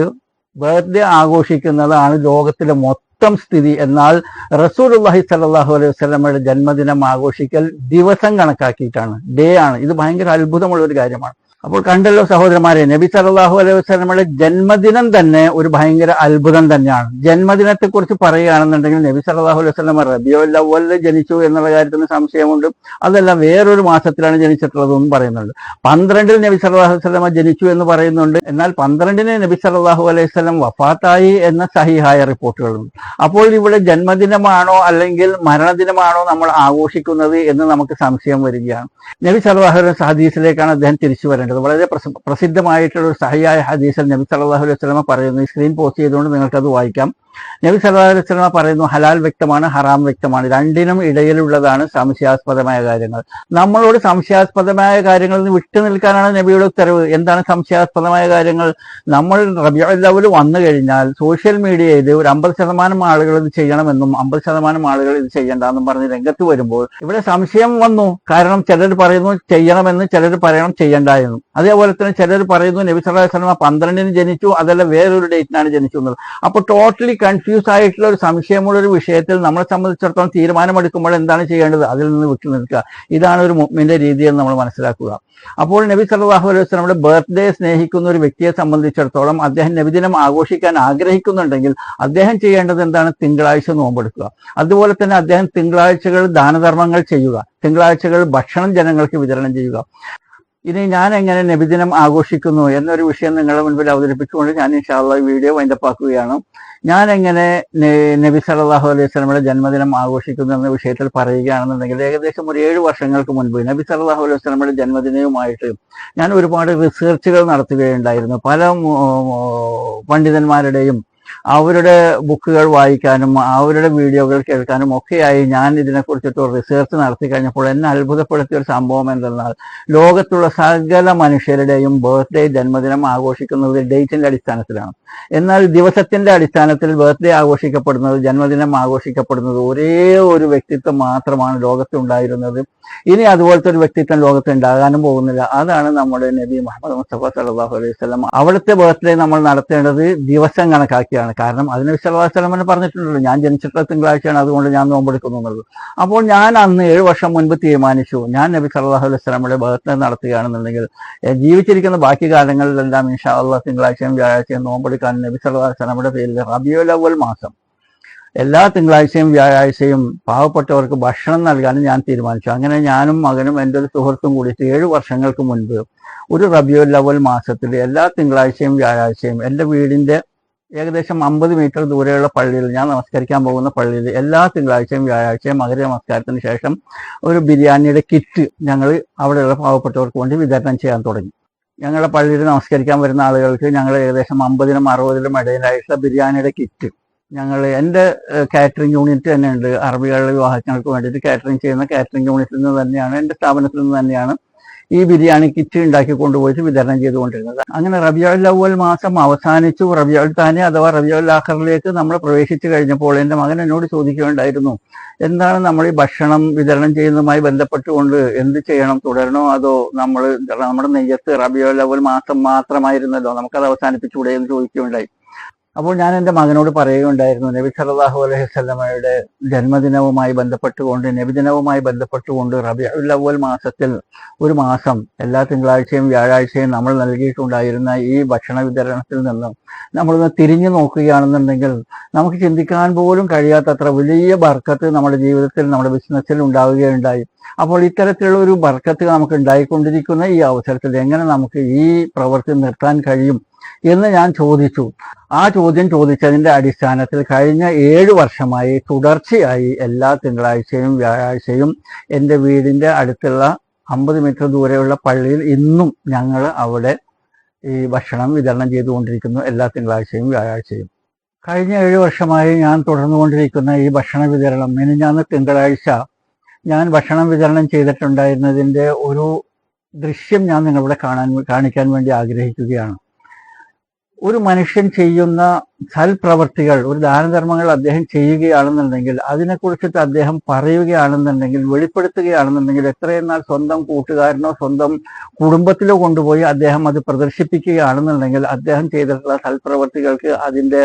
ബർത്ത്ഡേ ആഘോഷിക്കുന്നതാണ് ലോകത്തിലെ മൊത്തം സ്ഥിതി. എന്നാൽ റസൂലുള്ളാഹി സ്വല്ലല്ലാഹു അലൈഹി വസ്ലമയുടെ ജന്മദിനം ആഘോഷിക്കൽ ദിവസം കണക്കാക്കിയിട്ടാണ്. ഡേ ആണ്. ഇത് ഭയങ്കര അത്ഭുതമുള്ള ഒരു കാര്യമാണ്. അപ്പോൾ കണ്ടല്ലോ സഹോദരന്മാരെ നബി സല്ലല്ലാഹു അലൈഹി വസ്ലമയുടെ ജന്മദിനം തന്നെ ഒരു ഭയങ്കര അത്ഭുതം തന്നെയാണ്. ജന്മദിനത്തെ കുറിച്ച് പറയുകയാണെന്നുണ്ടെങ്കിൽ നബി സല്ലല്ലാഹു അലൈഹി വസ്ലമ റബിയുൽ അവ്വലിൽ ജനിച്ചു എന്നുള്ള കാര്യത്തിന് സംശയമുണ്ട്. അതല്ല വേറൊരു മാസത്തിലാണ് ജനിച്ചിട്ടുള്ളതെന്നും പറയുന്നുണ്ട്. പന്ത്രണ്ടിൽ നബി സല്ലല്ലാഹു അലൈഹി വസല്ലമ ജനിച്ചു എന്ന് പറയുന്നുണ്ട്. എന്നാൽ പന്ത്രണ്ടിന് നബി സല്ലല്ലാഹു അലൈഹി വസ്ലം വഫാത്തായി എന്ന സഹിഹായ റിപ്പോർട്ടുകളുണ്ട്. അപ്പോൾ ഇവിടെ ജന്മദിനമാണോ അല്ലെങ്കിൽ മരണദിനമാണോ നമ്മൾ ആഘോഷിക്കുന്നത് എന്ന് നമുക്ക് സംശയം വരികയാണ്. നബി സല്ലല്ലാഹു അലൈഹി അദ്ദേഹം തിരിച്ചു വരേണ്ടത്. വളരെ പ്രസ- പ്രസിദ്ധമായിട്ടുള്ള ഒരു സഹിയായ ഹദീസിൽ നബി സല്ലല്ലാഹു അലൈഹി വസല്ലമ പറയുന്നു. സ്ക്രീൻ പോസ്റ്റ് ചെയ്തുകൊണ്ട് നിങ്ങൾക്കത് വായിക്കാം. നബി വസല്ലമ പറയുന്നു ഹലാൽ വ്യക്തമാണ് ഹറാം വ്യക്തമാണ്. രണ്ടിനും ഇടയിലുള്ളതാണ് സംശയാസ്പദമായ കാര്യങ്ങൾ. നമ്മളോട് സംശയാസ്പദമായ കാര്യങ്ങളിൽ നിന്ന് വിട്ടു നിൽക്കാനാണ് നബിയുടെ ഉത്തരവ്. എന്താണ് സംശയാസ്പദമായ കാര്യങ്ങൾ? നമ്മൾ റബിയുള്ളവർ വന്നു കഴിഞ്ഞാൽ സോഷ്യൽ മീഡിയയിൽ ഒരു അമ്പത് ശതമാനം ആളുകൾ ഇത് ചെയ്യണമെന്നും അമ്പത് ശതമാനം ആളുകൾ ഇത് ചെയ്യണ്ടെന്നും പറഞ്ഞ് രംഗത്ത് വരുമ്പോൾ ഇവിടെ സംശയം വന്നു. കാരണം ചിലർ പറയുന്നു ചെയ്യണമെന്ന് ചിലർ പറയണം ചെയ്യണ്ട എന്നും അതേപോലെ തന്നെ ചിലർ പറയുന്നു നബി സല്ലല്ലാഹു അലൈഹി വസല്ലമ പന്ത്രണ്ടിന് ജനിച്ചു അതല്ല വേറൊരു ഡേറ്റിനാണ് ജനിച്ചു എന്നുള്ളത് അപ്പോൾ ടോട്ടലി കൺഫ്യൂസ് ആയിട്ടുള്ള ഒരു സംശയമുള്ള ഒരു വിഷയത്തിൽ നമ്മളെ സംബന്ധിച്ചിടത്തോളം തീരുമാനമെടുക്കുമ്പോൾ എന്താണ് ചെയ്യേണ്ടത്? അതിൽ നിന്ന് വിട്ടു നിൽക്കുക. ഇതാണ് ഒരു മുഅ്മിന്റെ രീതി എന്ന് നമ്മൾ മനസ്സിലാക്കുക. അപ്പോൾ നബി സല്ലല്ലാഹു അലൈഹി വസല്ലമയുടെ ബർത്ത്ഡേ സ്നേഹിക്കുന്ന ഒരു വ്യക്തിയെ സംബന്ധിച്ചിടത്തോളം അദ്ദേഹം നബിദിനം ആഘോഷിക്കാൻ ആഗ്രഹിക്കുന്നുണ്ടെങ്കിൽ അദ്ദേഹം ചെയ്യേണ്ടത് എന്താണ്? തിങ്കളാഴ്ച നോമ്പെടുക്കുക അതുപോലെ തന്നെ അദ്ദേഹം തിങ്കളാഴ്ചകൾ ദാനധർമ്മങ്ങൾ ചെയ്യുക. തിങ്കളാഴ്ചകൾ ഭക്ഷണം ജനങ്ങൾക്ക് വിതരണം ചെയ്യുക. ഇനി ഞാൻ എങ്ങനെ നബിദിനം ആഘോഷിക്കുന്നു എന്നൊരു വിഷയം നിങ്ങളുടെ മുൻപിൽ അവതരിപ്പിച്ചുകൊണ്ട് ഞാൻ ഇൻഷാള്ള വീഡിയോ വൈൻഡപ്പാക്കുകയാണ്. ഞാൻ എങ്ങനെ നബി സല്ലല്ലാഹു അലൈഹി സ്വലമയുടെ ജന്മദിനം ആഘോഷിക്കുന്നു എന്ന വിഷയത്തിൽ പറയുകയാണെന്നുണ്ടെങ്കിൽ ഏകദേശം ഒരു ഏഴ് വർഷങ്ങൾക്ക് മുൻപ് നബി സല്ലല്ലാഹു അലൈഹി സ്വലമയുടെ ജന്മദിനവുമായിട്ട് ഞാൻ ഒരുപാട് റിസർച്ചുകൾ നടത്തുകയുണ്ടായിരുന്നു. പല പണ്ഡിതന്മാരുടെയും അവരുടെ ബുക്കുകൾ വായിക്കാനും അവരുടെ വീഡിയോകൾ കേൾക്കാനും ഒക്കെയായി ഞാൻ ഇതിനെക്കുറിച്ചിട്ട് റിസർച്ച് നടത്തി കഴിഞ്ഞപ്പോൾ എന്നെ അത്ഭുതപ്പെടുത്തിയ ഒരു സംഭവം എന്തെന്നാൽ ലോകത്തുള്ള സകല മനുഷ്യരുടെയും ബർത്ത്ഡേ ജന്മദിനം ആഘോഷിക്കുന്നത് ഡേറ്റിന്റെ അടിസ്ഥാനത്തിലാണ്. എന്നാൽ ദിവസത്തിന്റെ അടിസ്ഥാനത്തിൽ ബർത്ത്ഡേ ആഘോഷിക്കപ്പെടുന്നത് ജന്മദിനം ആഘോഷിക്കപ്പെടുന്നത് ഒരേ ഒരു വ്യക്തിത്വം മാത്രമാണ് ലോകത്തുണ്ടായിരുന്നത്. ഇനി അതുപോലത്തെ ഒരു വ്യക്തിത്വം ലോകത്ത് ഉണ്ടാകാനും പോകുന്നില്ല. അതാണ് നമ്മുടെ നബി മുഹമ്മദ് മുസ്തഫ സല്ലാഹു അലൈഹി സ്വലം അവിടുത്തെ ബർത്ത്ഡേ നമ്മൾ നടത്തേണ്ടത് ദിവസം കണക്കാക്കിയാണ് കാരണം അതിന് വസല്ലം പറഞ്ഞിട്ടുണ്ടല്ലോ. ഞാൻ ജനിച്ചിട്ടുള്ള തിങ്കളാഴ്ചയാണ് അതുകൊണ്ട് ഞാൻ നോമ്പെടുക്കുന്നു എന്നുള്ളത്. അപ്പോൾ ഞാൻ അന്ന് ഏഴ് വർഷം മുൻപ് തീരുമാനിച്ചു. ഞാൻ നബി സല്ലാഹു അലൈഹി വസല്ലമയുടെ ബർത്ത്ഡേ നടത്തുകയാണെന്നുണ്ടെങ്കിൽ ജീവിച്ചിരിക്കുന്ന ബാക്കി കാലങ്ങളിലെല്ലാം ഇൻഷാ അള്ളാഹ് തിങ്കളാഴ്ചയും വ്യാഴാഴ്ചയും നോമ്പെടുക്കാൻ നബി സല്ലാഹു അലൈഹി വസല്ലമയുടെ പേരിൽ റബിയുൽ അവൽ മാസം. എല്ലാ തിങ്കളാഴ്ചയും വ്യാഴാഴ്ചയും പാവപ്പെട്ടവർക്ക് ഭക്ഷണം നൽകാനും ഞാൻ തീരുമാനിച്ചു. അങ്ങനെ ഞാനും മകനും എന്റെ ഒരു സുഹൃത്തും കൂടിയിട്ട് ഏഴ് വർഷങ്ങൾക്ക് മുൻപ് ഒരു റബിയുൽ അവൽ മാസത്തിൽ എല്ലാ തിങ്കളാഴ്ചയും വ്യാഴാഴ്ചയും എന്റെ വീടിന്റെ ഏകദേശം അമ്പത് മീറ്റർ ദൂരെയുള്ള പള്ളിയിൽ ഞാൻ നമസ്കരിക്കാൻ പോകുന്ന പള്ളിയിൽ എല്ലാ തിങ്കളാഴ്ചയും വ്യാഴാഴ്ചയും മകര നമസ്കാരത്തിന് ശേഷം ഒരു ബിരിയാണിയുടെ കിറ്റ് ഞങ്ങൾ അവിടെയുള്ള പാവപ്പെട്ടവർക്ക് വേണ്ടി വിതരണം ചെയ്യാൻ തുടങ്ങി. ഞങ്ങളുടെ പള്ളിയിൽ നമസ്കരിക്കാൻ വരുന്ന ആളുകൾക്ക് ഞങ്ങൾ ഏകദേശം അമ്പതിനും അറുപതിനും ഇടയിലായിട്ടുള്ള ബിരിയാണിയുടെ കിറ്റ്. ഞങ്ങൾ എന്റെ കാറ്ററിംഗ് യൂണിറ്റ് തന്നെ ഉണ്ട് അറബികളുടെ വിവാഹങ്ങൾക്ക് വേണ്ടിയിട്ട് കാറ്ററിംഗ് ചെയ്യുന്ന കാറ്ററിംഗ് യൂണിറ്റിൽ നിന്ന് തന്നെയാണ് എന്റെ സ്ഥാപനത്തിൽ നിന്ന് തന്നെയാണ് ഈ ബിരിയാണി കിറ്റ് ഉണ്ടാക്കി കൊണ്ടുപോയിട്ട് വിതരണം ചെയ്തുകൊണ്ടിരുന്നത്. അങ്ങനെ റബിയുൽ അവൽ മാസം അവസാനിച്ചു. റബിയുൽ താനെ അഥവാ റബിയുൽ ആഖറിലേക്ക് നമ്മൾ പ്രവേശിച്ചു കഴിഞ്ഞപ്പോൾ എന്റെ മകൻ എന്നോട് ചോദിക്കുകയുണ്ടായിരുന്നു എന്താണ് നമ്മൾ ഈ ഭക്ഷണം വിതരണം ചെയ്യുന്നതുമായി ബന്ധപ്പെട്ടുകൊണ്ട് എന്ത് ചെയ്യണം? തുടരണോ അതോ നമ്മൾ നമ്മുടെ നെയ്യത്ത് റബിയുൽ അവൽ മാസം മാത്രമായിരുന്നല്ലോ? നമുക്കത് അവസാനിപ്പിച്ചുകൂടെ? എന്ന് ചോദിക്കുകയുണ്ടായി. അപ്പോൾ ഞാൻ എന്റെ മകനോട് പറയുകയുണ്ടായിരുന്നു നബി സല്ലല്ലാഹു അലൈഹി സ്വലമയുടെ ജന്മദിനവുമായി ബന്ധപ്പെട്ടുകൊണ്ട് നബിദിനവുമായി ബന്ധപ്പെട്ടുകൊണ്ട് റബിയുൽ അവൽ മാസത്തിൽ ഒരു മാസം എല്ലാ തിങ്കളാഴ്ചയും വ്യാഴാഴ്ചയും നമ്മൾ നൽകിയിട്ടുണ്ടായിരുന്ന ഈ ഭക്ഷണ വിതരണത്തിൽ നിന്നും നമ്മളൊന്ന് തിരിഞ്ഞു നോക്കുകയാണെന്നുണ്ടെങ്കിൽ നമുക്ക് ചിന്തിക്കാൻ പോലും കഴിയാത്തത്ര വലിയ ബർക്കത്ത് നമ്മുടെ ജീവിതത്തിൽ നമ്മുടെ ബിസിനസ്സിൽ ഉണ്ടാവുകയുണ്ടായി. അപ്പോൾ ഇത്തരത്തിലുള്ള ഒരു ബർക്കത്ത് നമുക്ക് ഉണ്ടായിക്കൊണ്ടിരിക്കുന്ന ഈ അവസരത്തിൽ എങ്ങനെ നമുക്ക് ഈ പ്രവൃത്തി നിർത്താൻ കഴിയും എന്ന് ഞാൻ ചോദിച്ചു. ആ ചോദ്യം ചോദിച്ചതിന്റെ അടിസ്ഥാനത്തിൽ കഴിഞ്ഞ ഏഴ് വർഷമായി തുടർച്ചയായി എല്ലാ തിങ്കളാഴ്ചയും വ്യാഴാഴ്ചയും എന്റെ വീടിന്റെ അടുത്തുള്ള അമ്പത് മീറ്റർ ദൂരെയുള്ള പള്ളിയിൽ ഇന്നും ഞങ്ങൾ അവിടെ ഈ ഭക്ഷണം വിതരണം ചെയ്തുകൊണ്ടിരിക്കുന്നു എല്ലാ തിങ്കളാഴ്ചയും വ്യാഴാഴ്ചയും. കഴിഞ്ഞ ഏഴ് വർഷമായി ഞാൻ തുടർന്നുകൊണ്ടിരിക്കുന്ന ഈ ഭക്ഷണ വിതരണം മിനിഞ്ഞാന്ന് തിങ്കളാഴ്ച ഞാൻ ഭക്ഷണം വിതരണം ചെയ്തിട്ടുണ്ടായിരുന്നതിന്റെ ഒരു ദൃശ്യം ഞാൻ നിങ്ങളിവിടെ കാണാൻ കാണിക്കാൻ വേണ്ടി ആഗ്രഹിക്കുകയാണ്. ഒരു മനുഷ്യൻ ചെയ്യുന്ന സൽപ്രവർത്തികൾ ഒരു ദാനധർമ്മങ്ങൾ അദ്ദേഹം ചെയ്യുകയാണെന്നുണ്ടെങ്കിൽ അതിനെക്കുറിച്ചിട്ട് അദ്ദേഹം പറയുകയാണെന്നുണ്ടെങ്കിൽ വെളിപ്പെടുത്തുകയാണെന്നുണ്ടെങ്കിൽ എത്രയും നാൾ സ്വന്തം കൂട്ടുകാരനോ സ്വന്തം കുടുംബത്തിലോ കൊണ്ടുപോയി അദ്ദേഹം അത് പ്രദർശിപ്പിക്കുകയാണെന്നുണ്ടെങ്കിൽ അദ്ദേഹം ചെയ്തിട്ടുള്ള സൽപ്രവർത്തികൾക്ക് അതിന്റെ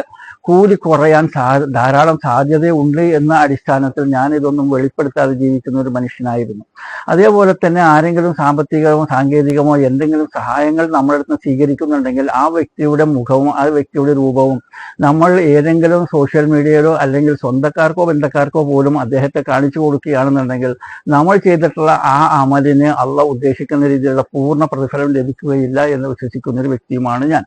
കൂലി കുറയാൻ സാ ധാരാളം സാധ്യതയുണ്ട് എന്ന അടിസ്ഥാനത്തിൽ ഞാൻ ഇതൊന്നും വെളിപ്പെടുത്താതെ ജീവിക്കുന്ന ഒരു മനുഷ്യനായിരുന്നു. അതേപോലെ തന്നെ ആരെങ്കിലും സാമ്പത്തികമോ സാങ്കേതികമോ എന്തെങ്കിലും സഹായങ്ങൾ നമ്മളടുത്ത് സ്വീകരിക്കുന്നുണ്ടെങ്കിൽ ആ വ്യക്തിയുടെ മുഖവും ആ വ്യക്തിയുടെ രൂപവും നമ്മൾ ഏതെങ്കിലും സോഷ്യൽ മീഡിയയിലോ അല്ലെങ്കിൽ സ്വന്തക്കാർക്കോ ബന്ധക്കാർക്കോ പോലും അദ്ദേഹത്തെ കാണിച്ചു കൊടുക്കുകയാണെന്നുണ്ടെങ്കിൽ നമ്മൾ ചെയ്തിട്ടുള്ള ആ അമലിന് അള്ള ഉദ്ദേശിക്കുന്ന രീതിയിലുള്ള പൂർണ പ്രതിഫലം ലഭിക്കുകയില്ല എന്ന് വിശ്വസിക്കുന്ന ഒരു വ്യക്തിയുമാണ് ഞാൻ.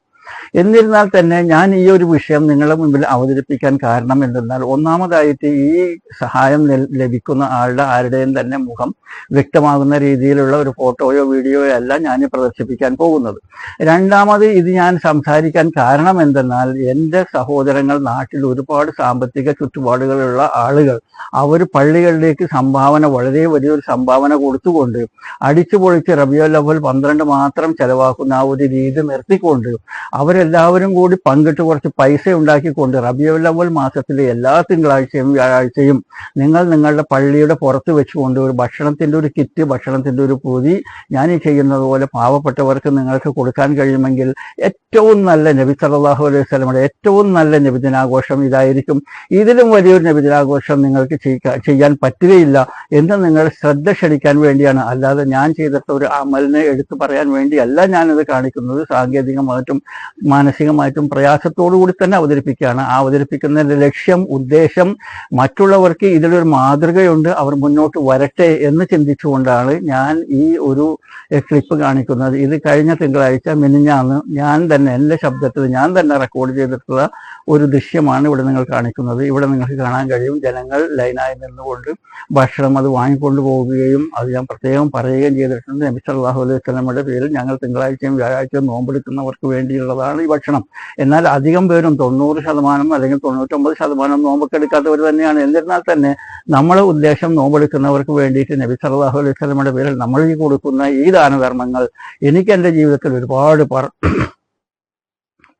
എന്നിരുന്നാൽ തന്നെ ഞാൻ ഈ ഒരു വിഷയം നിങ്ങളുടെ മുമ്പിൽ അവതരിപ്പിക്കാൻ കാരണം എന്തെന്നാൽ ഒന്നാമതായിട്ട് ഈ സഹായം ലഭിക്കുന്ന ആളുടെ ആരുടെയും തന്നെ മുഖം വ്യക്തമാകുന്ന രീതിയിലുള്ള ഒരു ഫോട്ടോയോ വീഡിയോയോ അല്ല ഞാൻ പ്രദർശിപ്പിക്കാൻ പോകുന്നത്. രണ്ടാമത് ഇത് ഞാൻ സംസാരിക്കാൻ കാരണം എന്തെന്നാൽ എന്റെ സഹോദരങ്ങൾ നാട്ടിൽ ഒരുപാട് സാമ്പത്തിക ചുറ്റുപാടുകളുള്ള ആളുകൾ അവർ പള്ളികളിലേക്ക് സംഭാവന വളരെ വലിയൊരു സംഭാവന കൊടുത്തുകൊണ്ട് അടിച്ചു പൊളിച്ച് റബിയോ ലവൽ പന്ത്രണ്ട് മാത്രം ചെലവാക്കുന്ന ആ ഒരു രീതി നിർത്തിക്കൊണ്ട് അവരെല്ലാവരും കൂടി പങ്കിട്ട് കുറച്ച് പൈസ ഉണ്ടാക്കിക്കൊണ്ട് റബിയുൽ അവൽ മാസത്തിലെ എല്ലാ തിങ്കളാഴ്ചയും വ്യാഴാഴ്ചയും നിങ്ങൾ നിങ്ങളുടെ പള്ളിയുടെ പുറത്ത് വെച്ചുകൊണ്ട് ഒരു ഭക്ഷണത്തിന്റെ ഒരു കിറ്റ് ഭക്ഷണത്തിന്റെ ഒരു പൊതി ഞാൻ ഈ ചെയ്യുന്നത് പോലെ പാവപ്പെട്ടവർക്ക് നിങ്ങൾക്ക് കൊടുക്കാൻ കഴിയുമെങ്കിൽ ഏറ്റവും നല്ല നബി സല്ലല്ലാഹു അലൈഹി സ്വലമുടെ ഏറ്റവും നല്ല നബിദിനാഘോഷം ഇതായിരിക്കും. ഇതിലും വലിയൊരു നബിദിനാഘോഷം നിങ്ങൾക്ക് ചെയ്യാൻ പറ്റുകയില്ല എന്ന് നിങ്ങൾ ശ്രദ്ധ ക്ഷണിക്കാൻ വേണ്ടിയാണ്. അല്ലാതെ ഞാൻ ചെയ്തിട്ട് ഒരു അമലിനെ എടുത്തു പറയാൻ വേണ്ടിയല്ല ഞാനിത് കാണിക്കുന്നത്. സാങ്കേതികമായിട്ടും മാനസികമായിട്ടും പ്രയാസത്തോടു കൂടി തന്നെ അവതരിപ്പിക്കുകയാണ്. ആ അവതരിപ്പിക്കുന്നതിന്റെ ലക്ഷ്യം ഉദ്ദേശം മറ്റുള്ളവർക്ക് ഇതിലൊരു മാതൃകയുണ്ട്. അവർ മുന്നോട്ട് വരട്ടെ എന്ന് ചിന്തിച്ചുകൊണ്ടാണ് ഞാൻ ഈ ഒരു ക്ലിപ്പ് കാണിക്കുന്നത്. ഇത് കഴിഞ്ഞ തിങ്കളാഴ്ച മിനിഞ്ഞാന്ന് ഞാൻ തന്നെ എന്റെ ശബ്ദത്തിൽ ഞാൻ തന്നെ റെക്കോർഡ് ചെയ്തിട്ടുള്ള ഒരു ദൃശ്യമാണ് ഇവിടെ നിങ്ങൾ കാണിക്കുന്നത്. ഇവിടെ നിങ്ങൾക്ക് കാണാൻ കഴിയും. ജനങ്ങൾ ലൈനായി നിന്നുകൊണ്ട് ഭക്ഷണം അത് വാങ്ങിക്കൊണ്ട് പോവുകയും അത് ഞാൻ പ്രത്യേകം പറയുകയും ചെയ്തിട്ടുണ്ട്. നബി സല്ലല്ലാഹു അലൈഹി വസല്ലമയുടെ പേരിൽ ഞങ്ങൾ തിങ്കളാഴ്ചയും വ്യാഴാഴ്ചയും നോമ്പെടുക്കുന്നവർക്ക് വേണ്ടിയുള്ളതാണ് ഈ ഭക്ഷണം. എന്നാൽ അധികം പേരും തൊണ്ണൂറ് ശതമാനം അല്ലെങ്കിൽ തൊണ്ണൂറ്റൊമ്പത് ശതമാനം നോമ്പൊക്കെ എടുക്കാത്തവർ തന്നെയാണ്. എന്നിരുന്നാൽ തന്നെ നമ്മളെ ഉദ്ദേശം നോമ്പെടുക്കുന്നവർക്ക് വേണ്ടിയിട്ട് നബി സല്ലല്ലാഹു അലൈഹി വസല്ലമയുടെ പേരിൽ നമ്മൾ ഈ കൊടുക്കുന്ന ഈ ദാനധർമ്മങ്ങൾ എനിക്ക് എന്റെ ജീവിതത്തിൽ ഒരുപാട് പറ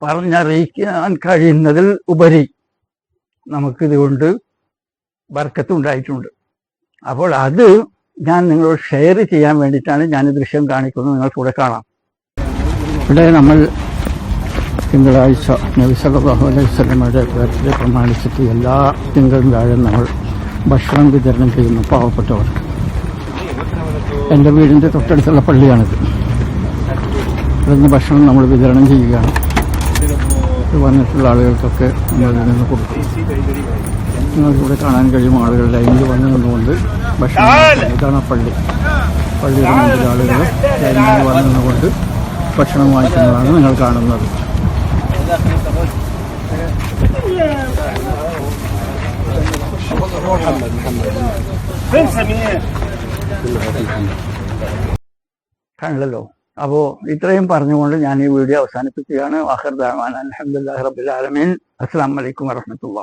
പറഞ്ഞറിയിക്കാൻ കഴിയുന്നതിൽ ഉപരി നമുക്കിതുകൊണ്ട് ബർക്കത്ത് ഉണ്ടായിട്ടുണ്ട് അപ്പോൾ അത് ഞാൻ നിങ്ങളോട് ഷെയർ ചെയ്യാൻ വേണ്ടിയിട്ടാണ് ഞാൻ ഈ ദൃശ്യം കാണിക്കുന്നത്. നിങ്ങൾക്ക് കൂടെ കാണാം. ഇവിടെ നമ്മൾ തിങ്കളാഴ്ച നബി സല്ലല്ലാഹു അലൈഹി വസല്ലമയുടെ ബർത്ത്ഡേ പ്രമാണിച്ചിട്ട് എല്ലാ തിങ്കളും താഴെ നമ്മൾ ഭക്ഷണം വിതരണം ചെയ്യുന്നു പാവപ്പെട്ടവർക്ക് എന്റെ വീടിന്റെ തൊട്ടടുത്തുള്ള പള്ളിയാണിത്. ഇവിടെ നിന്ന് ഭക്ഷണം നമ്മൾ വിതരണം ചെയ്യുകയാണ്. വന്നിട്ടുള്ള ആളുകൾക്കൊക്കെ നമ്മൾ ഇതിൽ നിന്ന് കൊടുക്കും. നിങ്ങൾക്കിവിടെ കാണാൻ കഴിയും ആളുകൾ ലൈനിൽ വന്നു നിന്നുകൊണ്ട് ഭക്ഷണം ഇതാണ് പള്ളി. പള്ളിയുടെ മുമ്പിൽ ആളുകൾ ലൈനിൽ വന്നു നിന്നുകൊണ്ട് ഭക്ഷണം വാങ്ങിക്കുന്നതാണ് നിങ്ങൾ കാണുന്നത്. കണ്ടല്ലോ. അപ്പോ ഇത്രയും പറഞ്ഞുകൊണ്ട് ഞാൻ ഈ വീഡിയോ അവസാനിപ്പിക്കുകയാണ്. അഹർദാൻ അലഹമുല്ലാ റബുലാലമീൻ അസ്സാം വലൈക്കും വറഹമത്തുള്ള